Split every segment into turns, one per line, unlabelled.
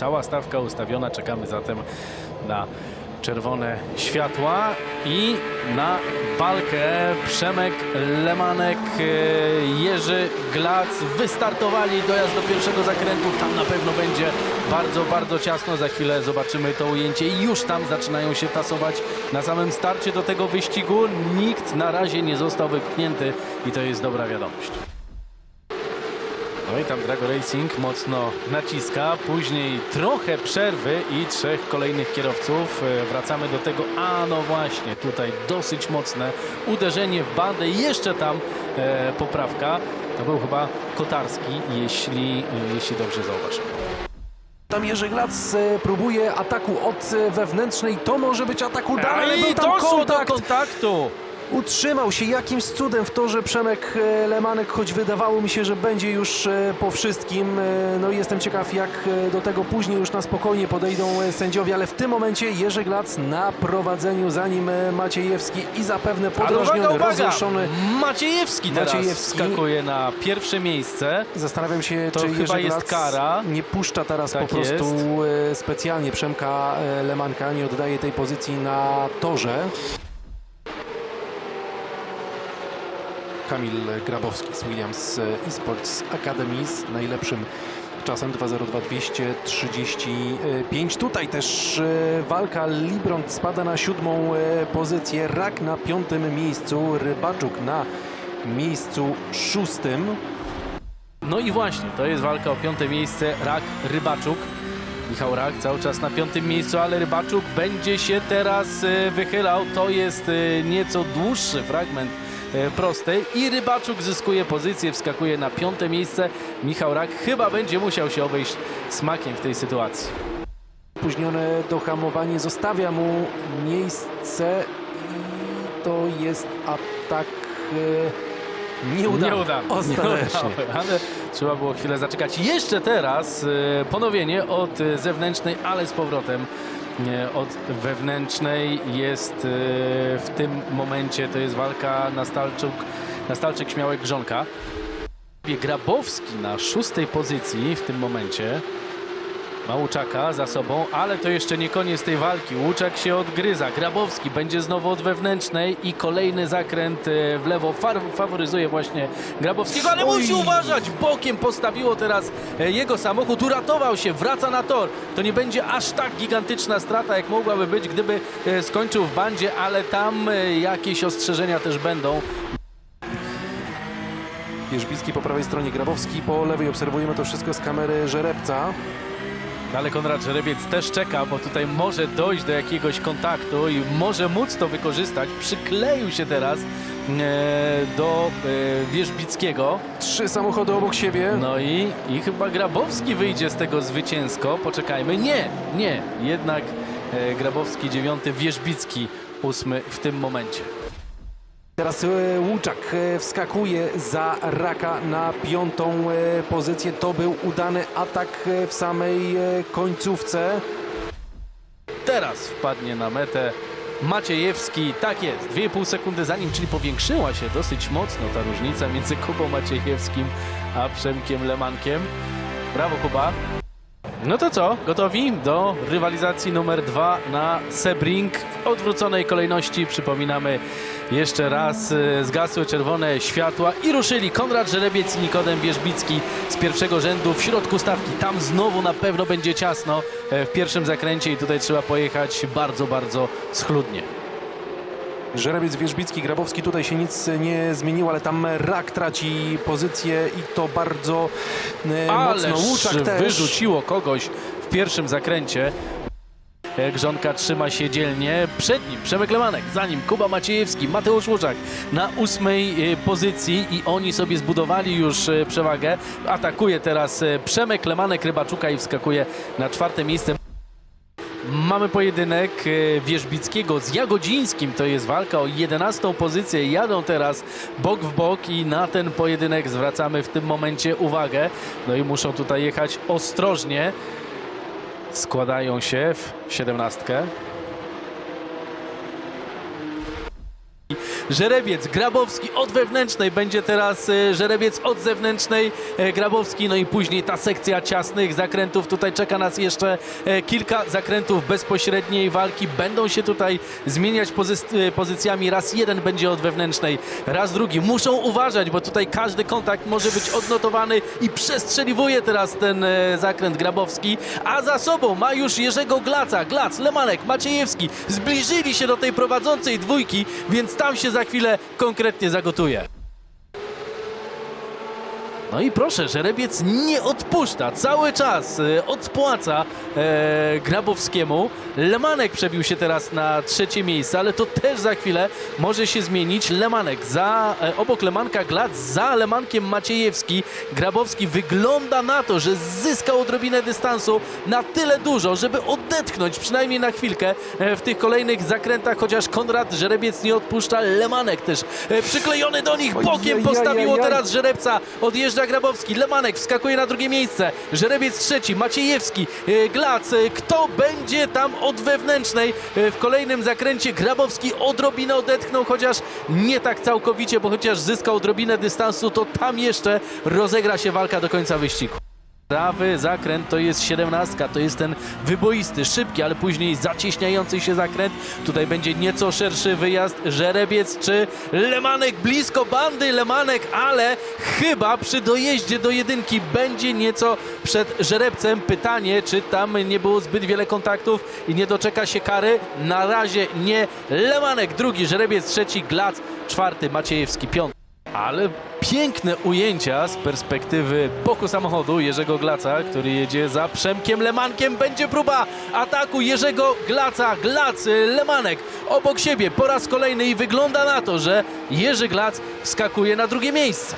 Cała stawka ustawiona. Czekamy zatem na czerwone światła i na walkę Przemek Lemanek, e, Jerzy Glac wystartowali dojazd do pierwszego zakrętu. Tam na pewno będzie bardzo, bardzo ciasno. Za chwilę zobaczymy to ujęcie i już tam zaczynają się tasować na samym starcie do tego wyścigu. Nikt na razie nie został wypchnięty i to jest dobra wiadomość. No i tam Drago Racing mocno naciska, później trochę przerwy i trzech kolejnych kierowców. E, Wracamy do tego, a no właśnie, tutaj dosyć mocne uderzenie w bandę jeszcze tam e, poprawka. To był chyba Kotarski, jeśli, e, jeśli dobrze zauważyłem.
Tam Jerzy Glac e, próbuje ataku od wewnętrznej. To może być atak udany, był tam
doszło do
kontakt.
kontaktu!
Utrzymał się jakimś cudem w torze Przemek e, Lemanek, choć wydawało mi się, że będzie już e, po wszystkim. E, No i jestem ciekaw, jak do tego później już na spokojnie podejdą sędziowie, ale w tym momencie Jerzy Glac na prowadzeniu za nim e, Maciejewski i zapewne
uwaga,
podrażniony,
uwaga!
rozruszony.
Maciejewski teraz
Maciejewski.
skakuje na pierwsze miejsce.
Zastanawiam się,
To
czy
chyba
Jerzy
jest kara.
nie puszcza teraz
Tak
po prostu specjalnie Przemka Lemanka, nie oddaje tej pozycji na torze. Kamil Grabowski z Williams e, Esports Academy z najlepszym czasem 2.02.235. Tutaj też e, walka. Libront spada na siódmą e, pozycję. Rak na piątym miejscu. Rybaczuk na miejscu szóstym.
No i właśnie, to jest walka o piąte miejsce. Rak, Rybaczuk. Michał Rak cały czas na piątym miejscu, ale Rybaczuk będzie się teraz wychylał. To jest nieco dłuższy fragment prostej i Rybaczuk zyskuje pozycję, wskakuje na piąte miejsce. Michał Rak chyba będzie musiał się obejść smakiem w tej sytuacji.
Opóźnione dohamowanie zostawia mu miejsce i to jest atak e, nieudany.
Nieudany.
Ostatecznie.
Ale trzeba było chwilę zaczekać. Jeszcze teraz e, ponowienie od e, zewnętrznej, ale z powrotem e, od wewnętrznej jest e, w tym momencie, to jest walka na Stalczuk, na Stalczyk Śmiałek Grzonka. Grabowski na szóstej pozycji w tym momencie. Ma Łuczaka za sobą, ale to jeszcze nie koniec tej walki. Łuczak się odgryza. Grabowski będzie znowu od wewnętrznej i kolejny zakręt e, w lewo faworyzuje właśnie Grabowskiego, ale musi
Oj.
uważać. Bokiem postawiło teraz e, jego samochód. Uratował się, wraca na tor. To nie będzie aż tak gigantyczna strata, jak mogłaby być, gdyby e, skończył w bandzie, ale tam jakieś ostrzeżenia też będą.
Wierzbicki po prawej stronie, Grabowski po lewej. Obserwujemy to wszystko z kamery Żerebca.
Ale Konrad Żerebiec też czeka, bo tutaj może dojść do jakiegoś kontaktu i może móc to wykorzystać. Przykleił się teraz e, do e, Wierzbickiego.
Trzy samochody obok siebie.
No i, i chyba Grabowski wyjdzie z tego zwycięsko. Poczekajmy. Nie, nie. Jednak e, Grabowski dziewiąty, Wierzbicki ósmy w tym momencie.
Teraz e, Łuczak e, wskakuje za Raka na piątą e, pozycję. To był udany atak w samej końcówce.
Teraz wpadnie na metę Maciejewski. Tak jest, 2,5 sekundy za nim, czyli powiększyła się dosyć mocno ta różnica między Kubą Maciejewskim a Przemkiem Lemankiem. Brawo Kuba. No to co, gotowi do rywalizacji numer dwa na Sebring w odwróconej kolejności. Przypominamy jeszcze raz, e, zgasły czerwone światła i ruszyli Konrad Żerebiec i Nikodem Wierzbicki z pierwszego rzędu w środku stawki. Tam znowu na pewno będzie ciasno e, w pierwszym zakręcie i tutaj trzeba pojechać bardzo, bardzo schludnie.
Żerebiec, Wierzbicki, Grabowski. Tutaj się nic nie zmieniło, ale tam Rak traci pozycję i to bardzo e,
Ależ
mocno. Łuczak też.
wyrzuciło kogoś w pierwszym zakręcie. Grzonka trzyma się dzielnie. Przed nim Przemek Lemanek, za nim Kuba Maciejewski, Mateusz Łuczak na ósmej e, pozycji i oni sobie zbudowali już e, przewagę. Atakuje teraz Przemek Lemanek Rybaczuka i wskakuje na czwarte miejsce. Mamy pojedynek e, Wierzbickiego z Jagodzińskim. To jest walka o 11 pozycję. Jadą teraz bok w bok i na ten pojedynek zwracamy w tym momencie uwagę. No i muszą tutaj jechać ostrożnie. Składają się w 17. Żerebiec, Grabowski od wewnętrznej, będzie teraz e, Żerebiec od zewnętrznej, e, Grabowski, no i później ta sekcja ciasnych zakrętów. Tutaj czeka nas jeszcze e, kilka zakrętów bezpośredniej walki. Będą się tutaj zmieniać pozy- pozycjami. Raz jeden będzie od wewnętrznej, raz drugi. Muszą uważać, bo tutaj każdy kontakt może być odnotowany i przestrzeliwuje teraz ten zakręt Grabowski, a za sobą ma już Jerzego Glaca, Glac, Lemanek, Maciejewski. Zbliżyli się do tej prowadzącej dwójki, więc tam się za chwilę konkretnie zagotuje. No i proszę, Żerebiec nie odpuszcza, cały czas e, odpłaca e, Grabowskiemu. Lemanek przebił się teraz na trzecie miejsce, ale to też za chwilę może się zmienić. Lemanek za, e, obok Lemanka Glac, za Lemankiem Maciejewski. Grabowski wygląda na to, że zyskał odrobinę dystansu na tyle dużo, żeby odetchnąć przynajmniej na chwilkę e, w tych kolejnych zakrętach, chociaż Konrad Żerebiec nie odpuszcza. Lemanek też e, przyklejony do nich bokiem postawiło teraz Żerebca, odjeżdża Grabowski, Lemanek wskakuje na drugie miejsce, Żerebiec trzeci, Maciejewski, e, Glac, kto będzie tam od wewnętrznej w kolejnym zakręcie, Grabowski odrobinę odetchnął, chociaż nie tak całkowicie, bo chociaż zyskał odrobinę dystansu, to tam jeszcze rozegra się walka do końca wyścigu. Prawy zakręt to jest siedemnastka, to jest ten wyboisty, szybki, ale później zacieśniający się zakręt. Tutaj będzie nieco szerszy wyjazd. Żerebiec czy Lemanek blisko bandy Lemanek, ale chyba przy dojeździe do jedynki będzie nieco przed Żerebcem. Pytanie, czy tam nie było zbyt wiele kontaktów i nie doczeka się kary. Na razie nie. Lemanek drugi, Żerebiec trzeci, Glac czwarty, Maciejewski piąty. Ale piękne ujęcia z perspektywy boku samochodu Jerzego Glaca, który jedzie za Przemkiem Lemankiem. Będzie próba ataku Jerzego Glaca. Glac, Lemanek obok siebie po raz kolejny i wygląda na to, że Jerzy Glac wskakuje na drugie miejsce.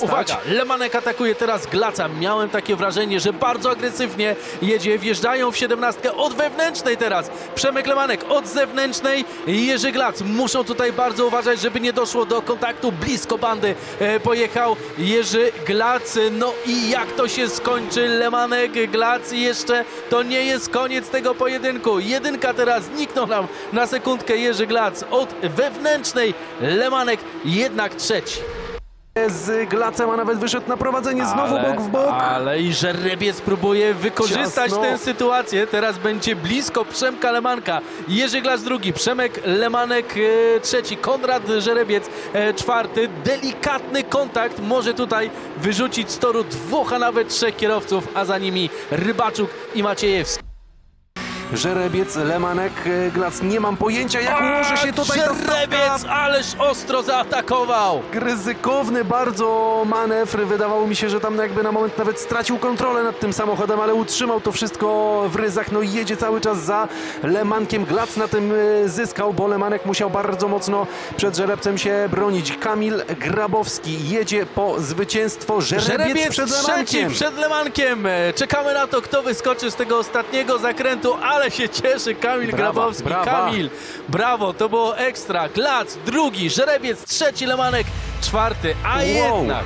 Uwaga, Lemanek atakuje teraz Glaca. Miałem takie wrażenie, że bardzo agresywnie jedzie. Wjeżdżają w 17 od wewnętrznej teraz. Przemek Lemanek od zewnętrznej. Jerzy Glac. Muszą tutaj bardzo uważać, żeby nie doszło do kontaktu. Blisko bandy e, pojechał Jerzy Glac. No i jak to się skończy? Lemanek, Glac jeszcze to nie jest koniec tego pojedynku. Jedynka teraz zniknął nam na sekundkę Jerzy Glac od wewnętrznej. Lemanek jednak trzeci.
Z Glacem, a nawet wyszedł na prowadzenie znowu
Ale-
bok w bok.
Ale i Żerebiec próbuje wykorzystać
Ciasno.
tę sytuację. Teraz będzie blisko Przemka Lemanka. Jerzy Glac drugi, Przemek Lemanek e, trzeci, Konrad Żerebiec e, czwarty. Delikatny kontakt może tutaj wyrzucić z toru dwóch, a nawet trzech kierowców, a za nimi Rybaczuk i Maciejewski.
Żerebiec, Lemanek, e, Glac. Nie mam pojęcia, jak ułoży się tutaj ta.
Żerebiec, ależ ostro zaatakował.
Ryzykowny bardzo manewr. Wydawało mi się, że tam jakby na moment nawet stracił kontrolę nad tym samochodem, ale utrzymał to wszystko w ryzach. No i jedzie cały czas za Lemankiem. Glac na tym e, zyskał, bo Lemanek musiał bardzo mocno przed Żerebcem się bronić. Kamil Grabowski jedzie po zwycięstwo. Żerebiec,
Żerebiec
przed
trzeci
Lemankiem.
przed Lemankiem. E, Czekamy na to, kto wyskoczy z tego ostatniego zakrętu, ale się cieszy Kamil
Brawa,
Grabowski.
brawa.
Kamil, brawo, to było ekstra. Glac drugi, Żerebiec trzeci, Lemanek czwarty, a
Wow.
jednak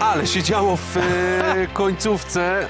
Ale się działo w e, końcówce.